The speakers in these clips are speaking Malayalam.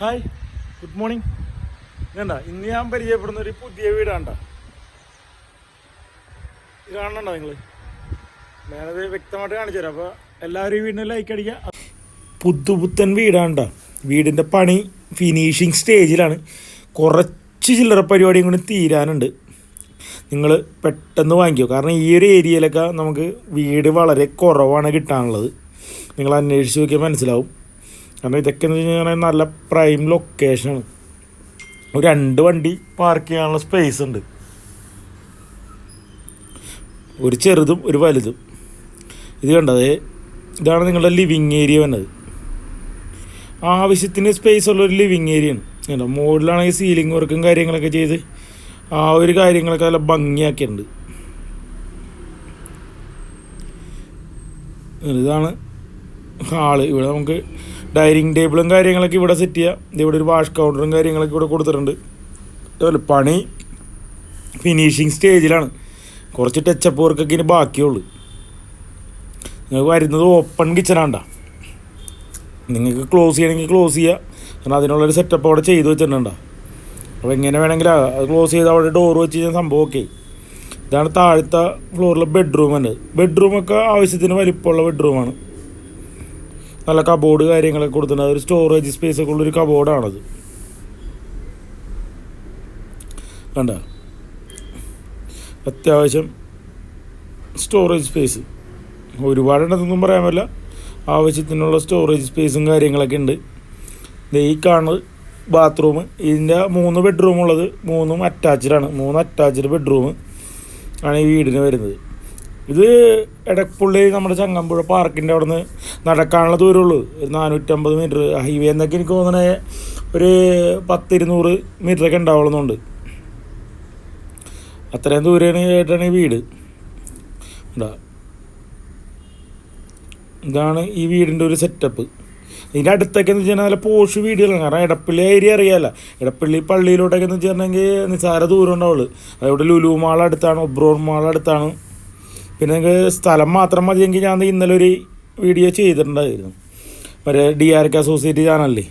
ഹായ് ഗുഡ് മോർണിംഗ് വേണ്ട ഇന്ന് ഞാൻ പരിചയപ്പെടുന്ന ഒരു പുതിയ വീടാണ്ട ഇത് കാണണോ നിങ്ങൾ ഞാനത് വ്യക്തമായിട്ട് കാണിച്ചു തരാം അപ്പോൾ എല്ലാവരും ഈ വീടിന് ലൈക്ക് അടിക്കുക. പുതുപുത്തൻ വീടാണ്ട വീടിന്റെ പണി ഫിനിഷിങ് സ്റ്റേജിലാണ് കുറച്ച് ചില്ലറ പരിപാടിയും കൂടി തീരാനുണ്ട്. നിങ്ങൾ പെട്ടെന്ന് വാങ്ങിക്കോ. കാരണം ഈ ഒരു ഏരിയയിലൊക്കെ നമുക്ക് വീട് വളരെ കുറവാണ് കിട്ടാനുള്ളത്. നിങ്ങൾ അന്വേഷിച്ച് നോക്കിയാൽ മനസ്സിലാവും. കാരണം ഇതൊക്കെ എന്ന് വെച്ച് കഴിഞ്ഞാൽ നല്ല പ്രൈം ലൊക്കേഷനാണ് ഒരു രണ്ട് വണ്ടി പാർക്ക് ചെയ്യാനുള്ള സ്പേസ് ഉണ്ട്. ഒരു ചെറുതും ഒരു വലുതും. ഇത് കണ്ടത് ഇതാണ് നിങ്ങളുടെ ലിവിങ് ഏരിയ വന്നത്. ആവശ്യത്തിന് സ്പേസ് ഉള്ള ഒരു ലിവിങ് ഏരിയയാണ് ആണ്. മുകളിലാണെങ്കിൽ സീലിംഗ് വർക്കും കാര്യങ്ങളൊക്കെ ചെയ്ത് ആ ഒരു കാര്യങ്ങളൊക്കെ നല്ല ഭംഗിയാക്കിയിട്ടുണ്ട്. ഇതാണ് ഹാൾ. ഇവിടെ നമുക്ക് ഡൈനിങ് ടേബിളും കാര്യങ്ങളൊക്കെ ഇവിടെ സെറ്റ് ചെയ്യാം. ഇവിടെ ഒരു വാഷ് കൗണ്ടറും കാര്യങ്ങളൊക്കെ ഇവിടെ കൊടുത്തിട്ടുണ്ട്. അതുപോലെ പണി. ഫിനിഷിങ് സ്റ്റേജിലാണ്. കുറച്ച് ടച്ചപ്പ് വർക്കൊക്കെ ഇനി ബാക്കിയുള്ളൂ. നിങ്ങൾക്ക് വരുന്നത് ഓപ്പൺ കിച്ചനാണ്ട നിങ്ങൾക്ക് ക്ലോസ് ചെയ്യണമെങ്കിൽ ക്ലോസ് ചെയ്യുക കാരണം അതിനുള്ളൊരു സെറ്റപ്പ് അവിടെ ചെയ്ത് വെച്ചിട്ടുണ്ടോ അപ്പോൾ എങ്ങനെ വേണമെങ്കിൽ അത് ക്ലോസ് ചെയ്ത് അവിടെ ഡോർ വെച്ച് കഴിഞ്ഞാൽ സംഭവം ഓക്കെ ഇതാണ് താഴത്തെ ഫ്ലോറിലെ ബെഡ്റൂം ഉണ്ട് ബെഡ്റൂമൊക്കെ ആവശ്യത്തിന് വലിപ്പമുള്ള ബെഡ്റൂമാണ് നല്ല കബോർഡ് കാര്യങ്ങളൊക്കെ കൊടുത്തിട്ടുണ്ട്. അതൊരു സ്റ്റോറേജ് സ്പേസ് ഒക്കെ ഉള്ളൊരു കബോർഡാണത് കണ്ട? അത്യാവശ്യം സ്റ്റോറേജ് സ്പേസ് ഒരുപാടുണ്ടെന്നൊന്നും പറയാൻ പറ്റില്ല. ആവശ്യത്തിനുള്ള സ്റ്റോറേജ് സ്പേസും കാര്യങ്ങളൊക്കെ ഉണ്ട്. ഈ കാണുന്നത് ബാത്റൂം ഇതിന്റെ മൂന്ന് ബെഡ്റൂം ഉള്ളത് മൂന്നും അറ്റാച്ച്ഡാണ് മൂന്ന് അറ്റാച്ച്ഡ് ബെഡ്റൂം ആണ് ഈ വീടിന് വരുന്നത്. ഇത് എടപ്പുള്ളി നമ്മുടെ ചങ്ങമ്പുഴ പാർക്കിന്റെ അവിടെ നിന്ന് നടക്കാനുള്ള ദൂരമുള്ളൂ. ഒരു നാനൂറ്റമ്പത് മീറ്റർ ഹൈവേ എന്നൊക്കെ എനിക്ക് തോന്നണേ ഒരു പത്തിരുന്നൂറ് മീറ്ററൊക്കെ ഉണ്ടാവുള്ളതുകൊണ്ട് അത്രയും ദൂരെയാണ് ആയിട്ടാണ് ഈ വീട്? ഉണ്ടാ ഇതാണ് ഈ വീടിന്റെ ഒരു സെറ്റപ്പ് ഇതിന്റെ അടുത്തൊക്കെ എന്ന് വെച്ചാൽ നല്ല പോഷ് വീടുകളാണ്. കാരണം ഇടപ്പള്ളി ഏരിയ അറിയാമല്ല ഇടപ്പള്ളി പള്ളിയിലോട്ടൊക്കെ എന്ന് വെച്ചിട്ടുണ്ടെങ്കിൽ നിസ്സാര ദൂരം ഉണ്ടാവുള്ളൂ അതവിടെ ലുലു മാൾ അടുത്താണ് ഒബ്രോൺ മാൾ അടുത്താണ്. പിന്നെ നിങ്ങൾക്ക് സ്ഥലം മാത്രം മതിയെങ്കിൽ ഞാൻ ഇന്നലെ ഒരു വീഡിയോ ചെയ്തിട്ടുണ്ടായിരുന്നു. മറ്റേ ഡി ആർ കെ അസോസിയേറ്റ് ചാനലിൽ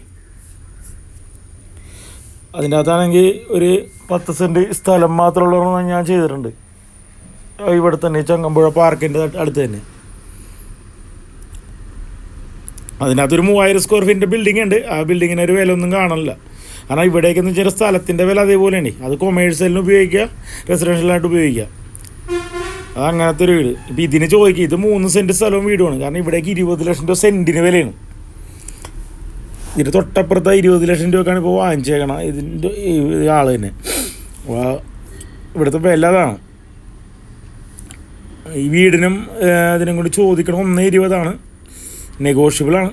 അതിന്റെ അകത്താണെങ്കിൽ ഒരു പത്ത് സെന്റ് സ്ഥലം മാത്രമുള്ളതെന്ന് ഞാൻ ചെയ്തിട്ടുണ്ട്. ഇവിടെ തന്നെ ചങ്ങമ്പുഴ പാർക്കിന്റെ അടുത്ത് തന്നെ. അതിനകത്തൊരു മൂവായിരം സ്ക്വയർ ഫീറ്റിന്റെ ബിൽഡിംഗ് ഉണ്ട്. ആ ബിൽഡിങ്ങിന് ഒരു വില ഒന്നും കാണില്ല കാരണം ഇവിടേക്കെന്ന് വെച്ചാൽ സ്ഥലത്തിന്റെ വില അതേപോലെയാണ്. അത് കൊമേഴ്സ്യലിന് ഉപയോഗിക്കുക റെസിഡൻഷ്യലായിട്ട് ഉപയോഗിക്കുക. അങ്ങനത്തെ ഒരു വീട്. ഇപ്പം ഇതിന് ചോദിക്കുക ഇത് മൂന്ന് സെന്റ് സ്ഥലവും വീടുമാണ്. കാരണം ഇവിടേക്ക് ഇരുപത് ലക്ഷം രൂപ സെന്റിന് വിലയാണ്. ഇതിന്റെ തൊട്ടപ്പുറത്ത് ഇരുപത് ലക്ഷം രൂപക്കാണ് ഇപ്പോൾ വാങ്ങിച്ചേക്കണം ഇതിന്റെ ആൾ തന്നെ. ഇവിടുത്തെ വില അതാണ്. ഈ വീടിനും അതിനും കൂടി ചോദിക്കണം ഒന്ന് ഇരുപതാണ്. നെഗോഷ്യബിളാണ്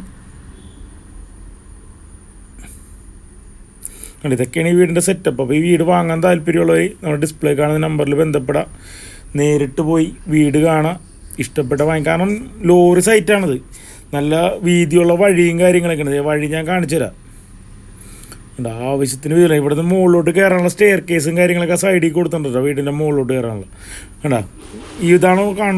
ഇതൊക്കെയാണ് ഈ വീടിന്റെ സെറ്റപ്പ് അപ്പോൾ ഈ വീട് വാങ്ങാൻ താല്പര്യമുള്ളവർ നമ്മുടെ ഡിസ്പ്ലേ കാണുന്ന നമ്പറിൽ ബന്ധപ്പെടാം. നേരിട്ട് പോയി വീട് കാണാം. ഇഷ്ടപ്പെട്ട വാങ്ങി കാരണം ലോറി സൈറ്റാണിത് നല്ല വീതിയുള്ള വഴിയും കാര്യങ്ങളൊക്കെ ഉണ്ട്. വഴി ഞാൻ കാണിച്ചു തരാം. ആവശ്യത്തിന് വീതിയില്ല ഇവിടുന്ന് മുകളിലോട്ട് കയറാനുള്ള സ്റ്റെയർ കേസും കാര്യങ്ങളൊക്കെ സൈഡിൽ കൊടുത്തിട്ടുണ്ടോ വീടിന്റെ മുകളിലോട്ട് കയറാനുള്ള കണ്ടാ ഇതാണ് കാണുന്നത്.